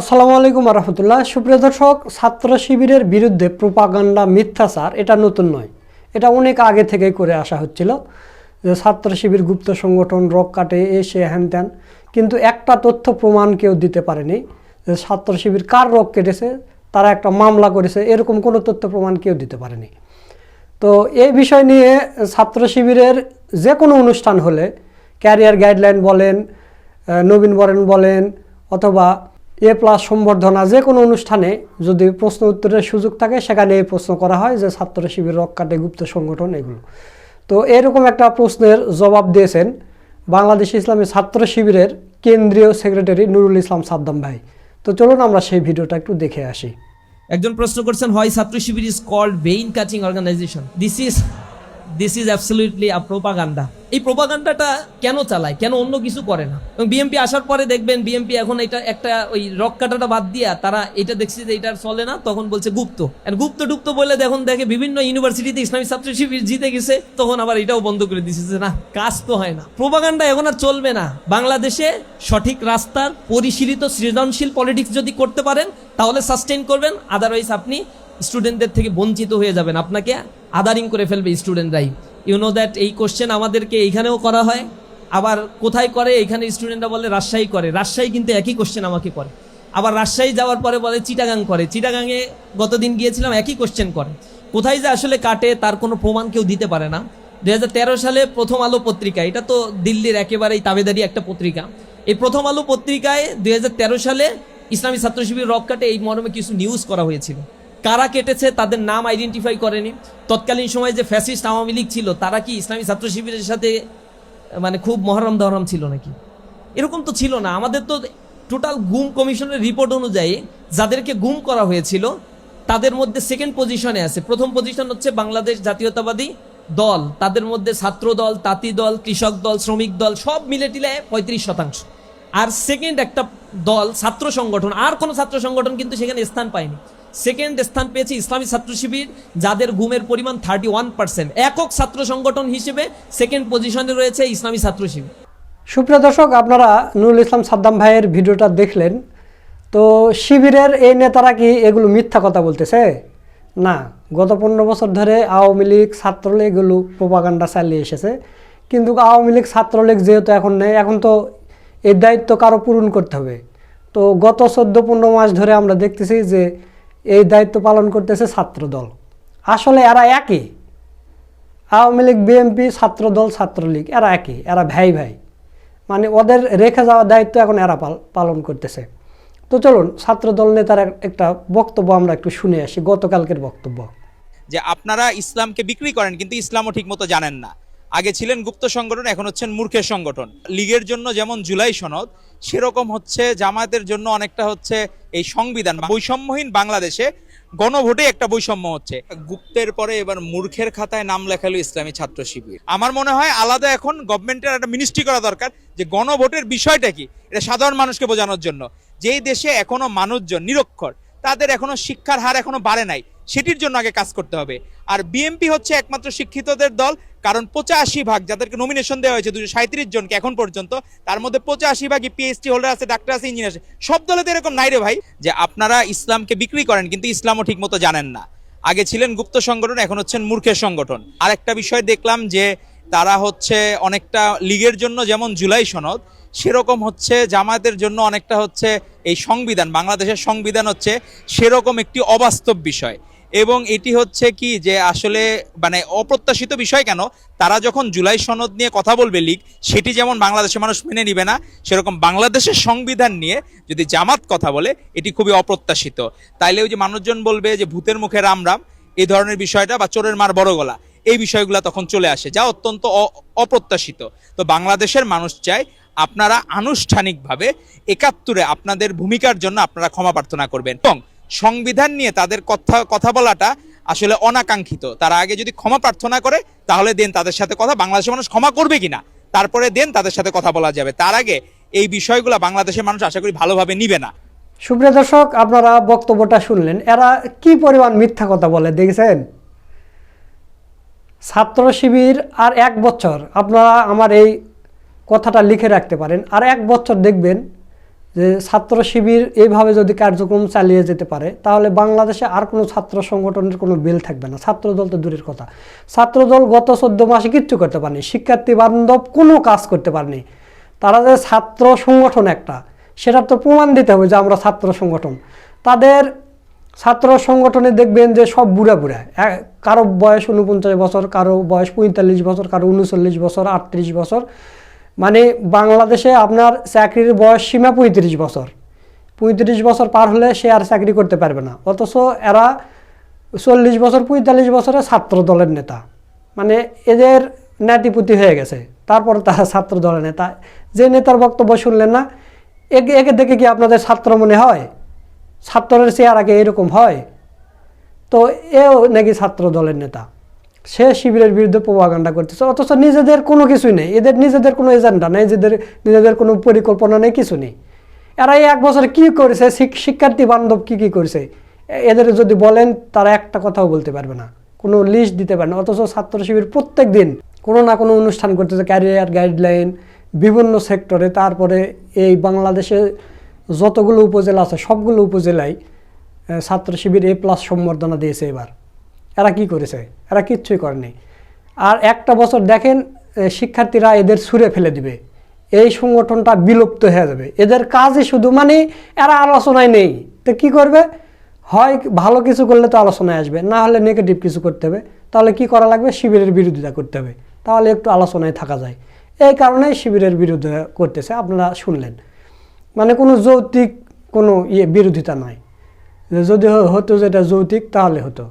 আসসালামু আলাইকুম রহমতুল্লাহ সুপ্রিয় দর্শক, ছাত্র শিবিরের বিরুদ্ধে প্রোপাগান্ডা, মিথ্যাচার, এটা নতুন নয়। এটা অনেক আগে থেকেই করে আসা হচ্ছিল যে ছাত্র শিবির গুপ্ত সংগঠন রক কাটে এসে হ্যান ত্যান। কিন্তু একটা তথ্য প্রমাণ কেউ দিতে পারেনি যে ছাত্র শিবির কার রক কেটেছে, তারা একটা মামলা করেছে, এরকম কোনো তথ্য প্রমাণ কেউ দিতে পারেনি। তো এই বিষয় নিয়ে ছাত্র শিবিরের যে কোনো অনুষ্ঠান হলে ক্যারিয়ার গাইডলাইন বলেন নবীন বরেন বলেন, অথবা এ প্লাস সম্বর্ধনা যে কোনো অনুষ্ঠানে যদি প্রশ্ন উত্তরের সুযোগ থাকে, সেখানে এই প্রশ্ন করা হয় যে ছাত্র শিবির রক্ষাটে গুপ্ত সংগঠন এগুলো। তো এরকম একটা প্রশ্নের জবাব দিয়েছেন বাংলাদেশ ইসলামী ছাত্র শিবিরের কেন্দ্রীয় সেক্রেটারি নুরুল ইসলাম সাদ্দাম ভাই। তো চলুন আমরা সেই ভিডিওটা একটু দেখে আসি। একজন প্রশ্ন করছেন, হয় Chhatra Shibir is called brain কাচিং organisation this is this is absolutely a propaganda এই প্রোপাগান্ডাটা কেন চালায়? কেন অন্য কিছু করে না? এবং বিএমপি আসার পরে দেখবেন বিএমপি এখন এটা একটা ওই রক কাটাটা বাদ দিয়া তারা এটা দেখছি যে এটা চলে না, তখন বলছে গুপ্ত। গুপ্ত ডুপ্ত বলে দেখুন, দেখে বিভিন্ন ইউনিভার্সিটিতে ইসলামী ছাত্র শিবির জিতে গেছে, তখন আবার এটাও বন্ধ করে যে না, কাজ তো হয় না। প্রোপাগান্ডা এখন আর চলবে না। বাংলাদেশে সঠিক রাস্তার পরিশীলিত সৃজনশীল পলিটিক্স যদি করতে পারেন, তাহলে সাস্টেইন করবেন আদারওয়াইজ আপনি স্টুডেন্টদের থেকে বঞ্চিত হয়ে যাবেন। আপনাকে আদারিং করে ফেলবে স্টুডেন্টরাই ইউ নো দ্যাট এই কোশ্চেন আমাদেরকে এইখানেও করা হয়। আবার কোথায় করে? এখানে স্টুডেন্টরা বলে রাজশাহী করে। রাজশাহী কিন্তু একই কোশ্চেন আমাকে করে। আবার রাজশাহী যাওয়ার পরে বলে চিটাগাং করে। চিটাগাংয়ে গতদিন গিয়েছিলাম, একই কোশ্চেন করে। কোথায় যে আসলে কাটে, তার কোনো প্রমাণ কেউ দিতে পারে না। দু হাজার তেরো সালে প্রথম আলো পত্রিকা, এটা তো দিল্লির একেবারেই তাবেদারি একটা পত্রিকা। এই প্রথম আলো পত্রিকায় দু হাজার তেরো সালে ইসলামী ছাত্র শিবির রক কাটে এই মর্মে কিছু নিউজ করা হয়েছিল। কারা কেটেছে, তাদের নাম আইডেন্টিফাই করেনি। তৎকালীন সময়ে যে ফ্যাসিস্ট আওয়ামী লীগ ছিল, তারা কি ইসলামী ছাত্র শিবিরের সাথে মানে খুব মহরম দহরম ছিল নাকি? এরকম তো ছিল না। আমাদের তো টোটাল গুম কমিশনের রিপোর্ট অনুযায়ী যাদেরকে গুম করা হয়েছিল, তাদের মধ্যে সেকেন্ড পজিশনে আছে। প্রথম পজিশন হচ্ছে বাংলাদেশ জাতীয়তাবাদী দল। তাদের মধ্যে ছাত্র দল, তাঁতি দল, কৃষক দল, শ্রমিক দল, সব মিলে টিলে পঁয়ত্রিশ শতাংশ। আর সেকেন্ড একটা দল ছাত্র সংগঠন। আর কোনো ছাত্র সংগঠন কিন্তু সেখানে স্থান পায়নি। সেকেন্ড স্থান পেয়েছে ইসলামী ছাত্র শিবির, যাদের গুমের পরিমাণ থার্টি ওয়ান পার্সেন্ট একক ছাত্র সংগঠন হিসেবে সেকেন্ড পজিশনে রয়েছে ইসলামী ছাত্র শিবির। সুপ্রিয় দর্শক, আপনারা নুরুল ইসলাম সাদ্দাম ভাইয়ের ভিডিওটা দেখলেন। তো শিবিরের এই নেতারা কি এগুলো মিথ্যা কথা বলতেছে? না, গত পনেরো বছর ধরে আওয়ামী লীগ, ছাত্রলীগ এগুলো প্রোপাগান্ডা চালিয়ে এসেছে। কিন্তু আওয়ামী লীগ, ছাত্রলীগ যেহেতু এখন নেই, এখন তো এই দায়িত্ব কারও পূরণ করতে হবে। তো গত চোদ্দ পনেরো মাস ধরে আমরা দেখতেছি যে এই দায়িত্ব পালন করতেছে ছাত্রদল। আসলে এরা একই। আওয়ামী লীগ, বিএনপি, ছাত্রদল, ছাত্রলীগ, এরা একই, এরা ভাই ভাই। মানে ওদের রেখে যাওয়ার দায়িত্ব এখন এরা পাল- পালন করতেছে। তো চলুন, ছাত্রদল নেতার একটা বক্তব্য আমরা একটু শুনে আসি, গতকালকের বক্তব্য। যে আপনারা ইসলামকে বিক্রি করেন, কিন্তু ইসলামও ঠিকমতো জানেন না। আগে ছিলেন গুপ্ত সংগঠন, এখন হচ্ছেন মূর্খের সংগঠন। লীগের জন্য যেমন জুলাই সনদ সেরকম হচ্ছে জামায়াতের জন্য অনেকটা হচ্ছে এই সংবিধান, বৈষম্যহীন বাংলাদেশে গণভোটে একটা বৈষম্য হচ্ছে। গুপ্তের পরে এবার মূর্খের খাতায় নাম লেখালো ইসলামী ছাত্র শিবির। আমার মনে হয় আলাদা এখন গভর্নমেন্টের একটা মিনিস্ট্রি করা দরকার যে গণভোটের বিষয়টা কি, এটা সাধারণ মানুষকে বোঝানোর জন্য। যেই দেশে এখনও মানুষজন নিরক্ষর, তাদের এখনও শিক্ষার হার এখনও বাড়ে নাই। সেটির জন্য আগে কাজ করতে হবে। আর বিএমপি হচ্ছে একমাত্র শিক্ষিতদের দল, কারণ পঁচাশি ভাগ যাদেরকে নমিনেশন দেওয়া হয়েছে, দুশো সাঁত্রিশ জনকে এখন পর্যন্ত, তার মধ্যে পঁচাশি ভাগই পিএইচডি হোল্ডার আছে ডাক্তার আছে ইঞ্জিনিয়ার আছে। সব দলে তো এরকম নাই রে ভাই, যে আপনারা ইসলামকে বিক্রি করেন, কিন্তু ইসলামও ঠিকমতো জানেন না। আগে ছিলেন গুপ্ত সংগঠন, এখন হচ্ছেন মূর্খের সংগঠন। আর একটা বিষয় দেখলাম যে তারা হচ্ছে অনেকটা লীগের জন্য, যেমন জুলাই সনদ, সেরকম হচ্ছে জামায়াতের জন্য অনেকটা হচ্ছে এই সংবিধান, বাংলাদেশের সংবিধান হচ্ছে সেরকম একটি অবাস্তব বিষয়। এবং এটি হচ্ছে কি যে আসলে মানে অপ্রত্যাশিত বিষয় কেন? তারা যখন জুলাই সনদ নিয়ে কথা বলবে লীগ, সেটি যেমন বাংলাদেশের মানুষ মেনে নিবে না, সেরকম বাংলাদেশের সংবিধান নিয়ে যদি জামাত কথা বলে, এটি খুবই অপ্রত্যাশিত। তাইলে ওই যে মানুষজন বলবে যে ভূতের মুখে রাম রাম এই ধরনের বিষয়টা বা চোরের মার বড় গলা, এই বিষয়গুলো তখন চলে আসে, যা অত্যন্ত অপ্রত্যাশিত। তো বাংলাদেশের মানুষ চায় আপনারা আনুষ্ঠানিকভাবে একাত্তরে আপনাদের ভূমিকার জন্য আপনারা ক্ষমা প্রার্থনা করবেন। এবং সংবিধান নিয়ে তাদের কথা কথা বলাটা আসলে অনাকাঙ্ক্ষিত। তারা আগে যদি ক্ষমা প্রার্থনা করে, তাহলে দেন তাদের সাথে কথা, বাংলাদেশের মানুষ ক্ষমা করবে কিনা? তারপরে দেন তাদের সাথে কথা বলা যাবে। তার আগে এই বিষয়গুলো বাংলাদেশের মানুষ আশা করি ভালোভাবে নিবে না। সুপ্রিয় দর্শক, আপনারা বক্তব্যটা শুনলেন। এরা কি পরিমাণ মিথ্যা কথা বলে, দেখেছেন? ছাত্র শিবির আর এক বছর। আপনারা আমার এই কথাটা লিখে রাখতে পারেন। আর এক বছর দেখবেন যে ছাত্র শিবির এইভাবে যদি কার্যক্রম চালিয়ে যেতে পারে, তাহলে বাংলাদেশে আর কোনো ছাত্র সংগঠনের কোনো বিল থাকবে না। ছাত্রদল তো দূরের কথা। ছাত্রদল গত চোদ্দ মাসে কিচ্ছু করতে পারেনি। শিক্ষার্থী বান্ধব কোনো কাজ করতে পারেনি। তারা যে ছাত্র সংগঠন একটা, সেটার তো প্রমাণ দিতে হবে যে আমরা ছাত্র সংগঠন। তাদের ছাত্র সংগঠনে দেখবেন যে সব বুড়া বুড়া। কারও বয়স উনপঞ্চাশ বছর, কারও বয়স পঁয়তাল্লিশ বছর, কারও উনচল্লিশ বছর, আটত্রিশ বছর। মানে বাংলাদেশে আপনার চাকরির বয়স সীমা পঁয়ত্রিশ বছর। পঁয়ত্রিশ বছর পার হলে সে আর চাকরি করতে পারবে না। অথচ এরা চল্লিশ বছর, পঁয়তাল্লিশ বছরের ছাত্র দলের নেতা। মানে এদের নাতিপুতি হয়ে গেছে। তারপর তারা ছাত্র দলের নেতা। যে নেতার বক্তব্য শুনলেন না, একে একে দেখে কি আপনাদের ছাত্র মনে হয়? ছাত্রের চেয়ার আগে এরকম হয়? তো এও নাকি ছাত্র দলের নেতা। সে শিবিরের বিরুদ্ধে প্রভাকাণ্ডা করতেছে। অথচ নিজেদের কোনো কিছুই নেই। এদের নিজেদের কোনো এজেন্ডা নেই, নিজেদের নিজেদের কোনো পরিকল্পনা নেই, কিছু নেই। এরা এক বছর কি করেছে? শিক্ষার্থী বান্ধব কি কি করেছে? এদের যদি বলেন, তারা একটা কথাও বলতে পারবে না। কোনো লিস্ট দিতে পারে না। অথচ ছাত্র শিবির প্রত্যেক দিন কোনো না কোনো অনুষ্ঠান করতেছে। ক্যারিয়ার গাইডলাইন বিভিন্ন সেক্টরে তারপরে এই বাংলাদেশে যতগুলো উপজেলা আছে, সবগুলো উপজেলায় ছাত্র শিবির এ প্লাস সম্বর্ধনা দিয়েছে এবার। এরা কি করেছে? এরা কিচ্ছুই করেনি আর একটা বছর দেখেন শিক্ষার্থীরা এদের ছুঁড়ে ফেলে দিবে। এই সংগঠনটা বিলুপ্ত হয়ে যাবে। এদের কাজই শুধু মানে এরা আলোচনায় নেই। তো কি করবে? হয় ভালো কিছু করলে তো আলোচনায় আসবে, না হলে নেগেটিভ কিছু করতে হবে। তাহলে কি করা লাগবে? শিবিরের বিরোধিতা করতে হবে। তাহলে একটু আলোচনায় থাকা যায়। এই কারণেই শিবিরের বিরোধিতা করতেছে। আপনারা শুনলেন। মানে কোনো যৌক্তিক কোনো ইয়ে বিরোধিতা নয় যদি হতো যেটা যৌক্তিক, তাহলে হতো।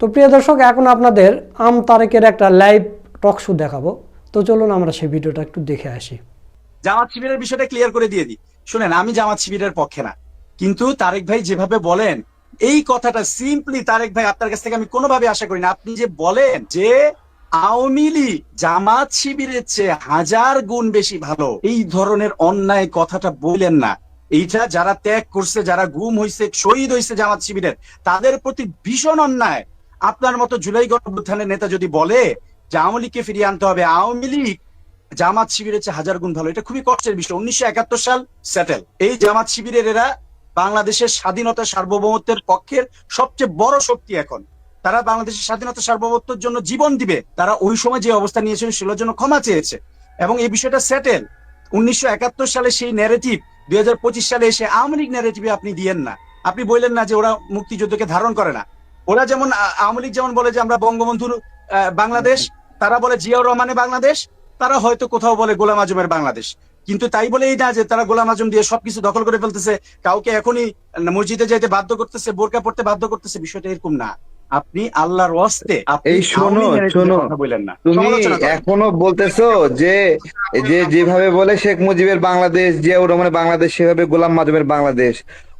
তো প্রিয় দর্শক, এখন আপনাদের আম তারেকের একটা লাইভ টক শো দেখাবো। তো চলুন আমরা সেই ভিডিওটা একটু দেখে আসি। জামাত শিবিরের বিষয়টা ক্লিয়ার করে দিয়ে দিই। শুনেন, আমি জামাত শিবিরের পক্ষে না। কিন্তু তারেক ভাই যেভাবে বলেন, এই কথাটা সিম্পলি তারেক ভাই আপনার কাছ থেকে আমি কোনোভাবে আশা করি না। আপনি যে বলেন যে আওয়ামী লীগ জামাত শিবিরের চেয়ে হাজার গুণ বেশি ভালো, এই ধরনের অন্যায় কথাটা বললেন না। এইটা যারা ত্যাগ করছে, যারা গুম হয়েছে শহীদ হয়েছে জামাত শিবিরের, তাদের প্রতি ভীষণ অন্যায়। আপনার মতো জুলাই গণঅভ্যুত্থানের নেতা যদি বলে যে আওয়ামী লীগকে ফিরিয়ে আনতে হবে, আওয়ামী লীগ জামাত শিবিরের চেয়ে হাজার গুণ ভালো, এটা খুবই কষ্টের বিষয়। উনিশশো একাত্তর সাল সেটেল এই জামাত শিবিরের এরা বাংলাদেশের স্বাধীনতা সার্বভৌমত্বের পক্ষের সবচেয়ে বড় শক্তি এখন। তারা বাংলাদেশের স্বাধীনতা সার্বভৌমত্বের জন্য জীবন দিবে। তারা ওই সময় যে অবস্থা নিয়েছিল সেগুলোর জন্য ক্ষমা চেয়েছে। এবং এই বিষয়টা সেটেল উনিশশো একাত্তর সালে সেই ন্যারেটিভ দুই হাজার পঁচিশ সালে এসে আওয়ামী লীগ ন্যারেটিভে আপনি দিয়েন না। আপনি বললেন না যে ওরা মুক্তিযুদ্ধকে ধারণ করে না। ওরা যেমন আওয়ামী লীগ যেমন বলে যে আমরা বঙ্গবন্ধুর বাংলাদেশ তারা বলে জিয়াউর রহমানের বাংলাদেশ তারা হয়তো কোথাও বলে গোলাম আজমের বাংলাদেশ। কিন্তু তাই বলেই না যে তারা গোলাম আজম দিয়ে সবকিছু দখল করে ফেলতেছে কাউকে এখনই মসজিদে যাইতে বাধ্য করতেছে বোরকা পড়তে বাধ্য করতেছে বিষয়টা এরকম না। আপনি আল্লাহর আপনি এই শোনো, শোনো। কথা বললেন না। তুমি এখনও বলতেছো যে যে যেভাবে বলে শেখ মুজিবের বাংলাদেশ জিয়াউর রহমানের বাংলাদেশ সেভাবে গোলাম মাধবের বাংলাদেশ।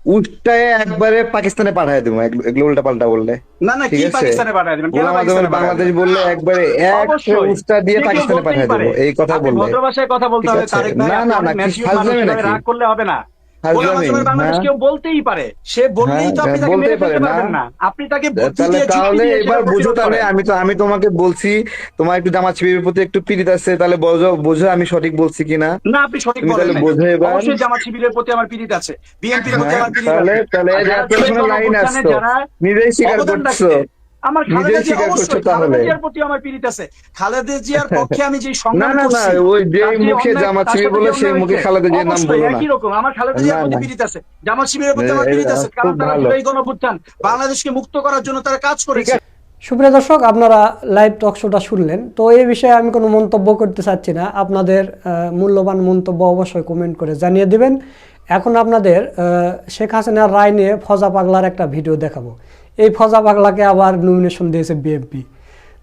উল্টায় একবারে পাকিস্তানে পাঠায় দেবো। এগুলো উল্টা পাল্টা বললে। না না ঠিক কি আছে। পাকিস্তানে পাঠায় দেবেন? কেন পাকিস্তানে বাংলাদেশ বললে একবারে এক। উস্তা দিয়ে পাকিস্তানে পাঠায় দেবো। এই কথা বললে। ভদ্র ভাষায় কথা বলতে হবে তারেক না, না, না, ফাজলামি নাকি? রাগ করলে হবে না। বাংলাদেশ হ্যাঁ? কেউ বলতেই পারে সে বললেই তো হ্যাঁ, আপনি তাকে মেরে ফেলতে পারে, না? পারবেন না আপনি তাকে তাহলে দিয়ে যুক্তি তাহলে দিয়ে এবার বুঝো তাহলে আমি তো আমি তোমাকে বলছি তোমার একটু জামাত শিবিরের প্রতি একটু পীড়িত আছে তাহলে বোঝো বোঝো আমি সঠিক বলছি কিনা না আপনি সঠিক বলেন। বোঝো এবার। অবশ্যই জামাত শিবিরের প্রতি আমার পীড়িত আছে বিএনপির প্রতি হ্যাঁ, আমার পীড়িত তাহলে আছে তাহলে নিজেই স্বীকার করছ আমার খালেদা জিয়া অবশ্যই খালেদা জিয়ার প্রতি আমার পীড়িত আছে। খালেদা জিয়ার পক্ষে আমি যে সংগ্রাম করছি ওই যে মুখে জামাত শিবির বলে সেই মুখে খালেদা জিয়ার নাম বলো না। একই রকম। আমার খালেদা জিয়ার প্রতি। পীড়িত আছে। জামাত শিবিরের প্রতি আমার পীড়িত আছে। কারণ তারা ভালো। জুলাই গণঅভ্যুত্থান। বাংলাদেশকে মুক্ত করার জন্য তারা কাজ করেছে। সুপ্রিয় দর্শক আপনারা লাইভ টক শোটা শুনলেন। তো এই বিষয়ে আমি কোনো মন্তব্য করতে চাচ্ছি না। আপনাদের মূল্যবান মন্তব্য অবশ্যই কমেন্ট করে জানিয়ে দিবেন। এখন আপনাদের আহ, শেখ হাসিনার রায় নিয়ে ফজা পাগলার একটা ভিডিও দেখাবো। এই ফজা পাগলাকে আবার নমিনেশন দিয়েছে বিএনপি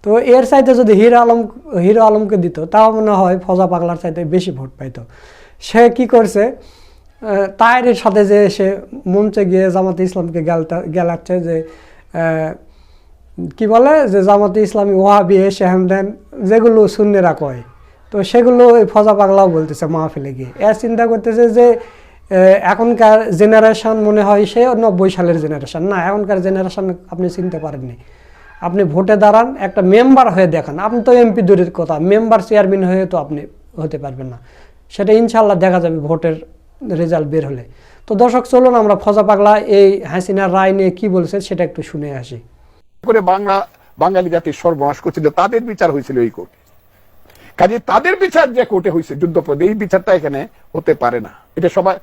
তো এর চাইতে যদি হিরো আলম, হিরো আলমকে দিত, তাও মনে হয় ফজা পাগলার চাইতে বেশি ভোট পাইতো। সে কি করছে তায়ের সাথে যে সে মঞ্চে গিয়ে জামাতে ইসলামকে গেলাচ্ছে যে কি বলে, যে জামাতে ইসলামী ওয়াহাবি এসে হ্যান যেগুলো শূন্যেরা কয়। তো সেগুলো ওই ফজা পাগলাও বলতেছে মাহফিলে গিয়ে। এর চিন্তা করতেছে যে এখনকার জেনারেশন মনে হয় সে নব্বই সালের জেনারেশন না, এখনকার জেনারেশন আপনি চিনতে পারেননি। আপনি ভোটে দাঁড়ান, একটা মেম্বার হয়ে দেখান। আপনি তো এমপি দূরের কথা মেম্বার চেয়ারম্যান হয়ে তো আপনি হতে পারবেন না। সেটা ইনশাল্লাহ দেখা যাবে ভোটের রেজাল্ট বের হলে। তো দর্শক, চলুন আমরা ফজা পাগলা, এই হাসিনার রায় নিয়ে কি বলেছে সেটা একটু শুনে আসি। করে বাংলা, বাঙালি জাতির সর্বনাশ করছিল, তাদের বিচার হয়েছিল এই কোর্টে। কাজে তাদের বিচার যে কোর্টে হয়েছে যুদ্ধপদে এই বিচারটা এখানে হতে পারে না। এটা সবাই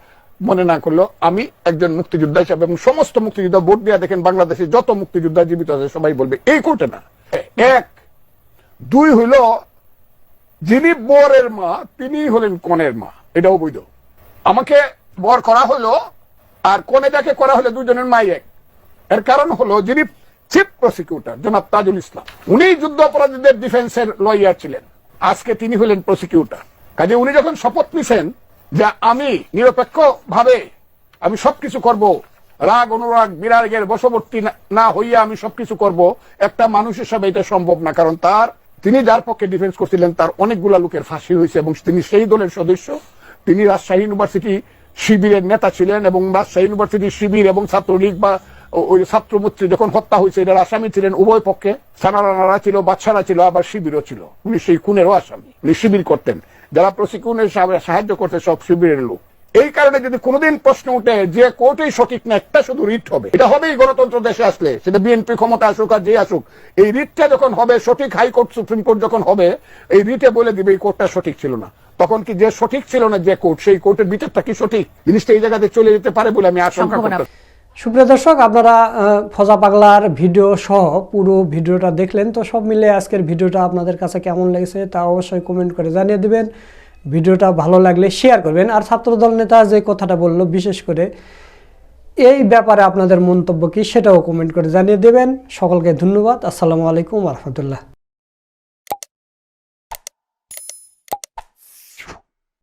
মনে না করল আমি একজন মুক্তিযোদ্ধা হিসাবে এবং সমস্ত মুক্তিযোদ্ধা ভোট দিয়ে দেখেন বাংলাদেশে যত মুক্তিযোদ্ধা জীবিত আছে, সবাই বলবে, এই কোর্টে না। এক, দুই হইল, যিনি বরের মা তিনি হলেন কনের মা, এটাও বৈধ। আমাকে বর করা হলো, আর কনে যাকে করা হলো দুজনের মাই এক। এর কারণ হলো, যিনি চিফ প্রসিকিউটর, জনাব তাজুল ইসলাম, উনি যুদ্ধ অপরাধীদের ডিফেন্সের লয়ার ছিলেন। আজকে তিনি হলেন প্রসিকিউটর কাজে উনি যখন শপথ নিছেন যে আমি নিরপেক্ষ ভাবে আমি সবকিছু করব। রাগ, অনুরাগ বিরাগের বশবর্তী না- হইয়া আমি সবকিছু করব। একটা মানুষ হিসাবে এটা সম্ভব না, কারণ তার, তিনি যার পক্ষে ডিফেন্স করছিলেন, তার অনেকগুলা লোকের ফাঁসি হয়েছে এবং তিনি সেই দলের সদস্য। তিনি রাজশাহী ইউনিভার্সিটি শিবিরের নেতা ছিলেন এবং রাজশাহী ইউনিভার্সিটি শিবির এবং ছাত্রলীগ বা ওই ছাত্রমূর্তি যখন হত্যা হয়েছে এটার আসামি ছিলেন উভয় পক্ষে। সানারানারা ছিল বাচ্চারা ছিল, আবার শিবিরও ছিল। উনি সেই খুনেরও আসামি। উনি শিবির করতেন। যারা প্রশিক্ষণের সাহায্য করতে সব শিবিরের লোক। এই কারণে যদি কোনোদিন প্রশ্ন উঠে যে কোর্টেই সঠিক না একটা শুধু রিট হবে। এটা হবেই গণতন্ত্র দেশে আসলে। সেটা বিএনপি ক্ষমতা আসুক আর যে আসুক এই রিটটা যখন হবে সঠিক হাইকোর্ট সুপ্রিম কোর্ট যখন হবে এই রিটে বলে দিবে এই কোর্টটা সঠিক ছিল না। তখন কি যে সঠিক ছিল না যে কোর্ট সেই কোর্টের বিচারটা কি সঠিক? জিনিসটা এই জায়গাতে চলে যেতে পারে বলে আমি আশঙ্কা করতে সুপ্রিয় দর্শক, আপনারা ফজা পাগলার ভিডিও সহ পুরো ভিডিওটা দেখলেন, তো সব মিলে আজকের ভিডিওটা আপনাদের কাছে কেমন লেগেছে তা অবশ্যই কমেন্ট করে জানিয়ে দেবেন। ভিডিওটা ভালো লাগলে শেয়ার করবেন। আর ছাত্রদল নেতা যে কথাটা বলল, বিশেষ করে এই ব্যাপারে আপনাদের মন্তব্য কি সেটাও কমেন্ট করে জানিয়ে দেবেন। সকলকে ধন্যবাদ। আসসালামু আলাইকুম রহমতুল্লাহ।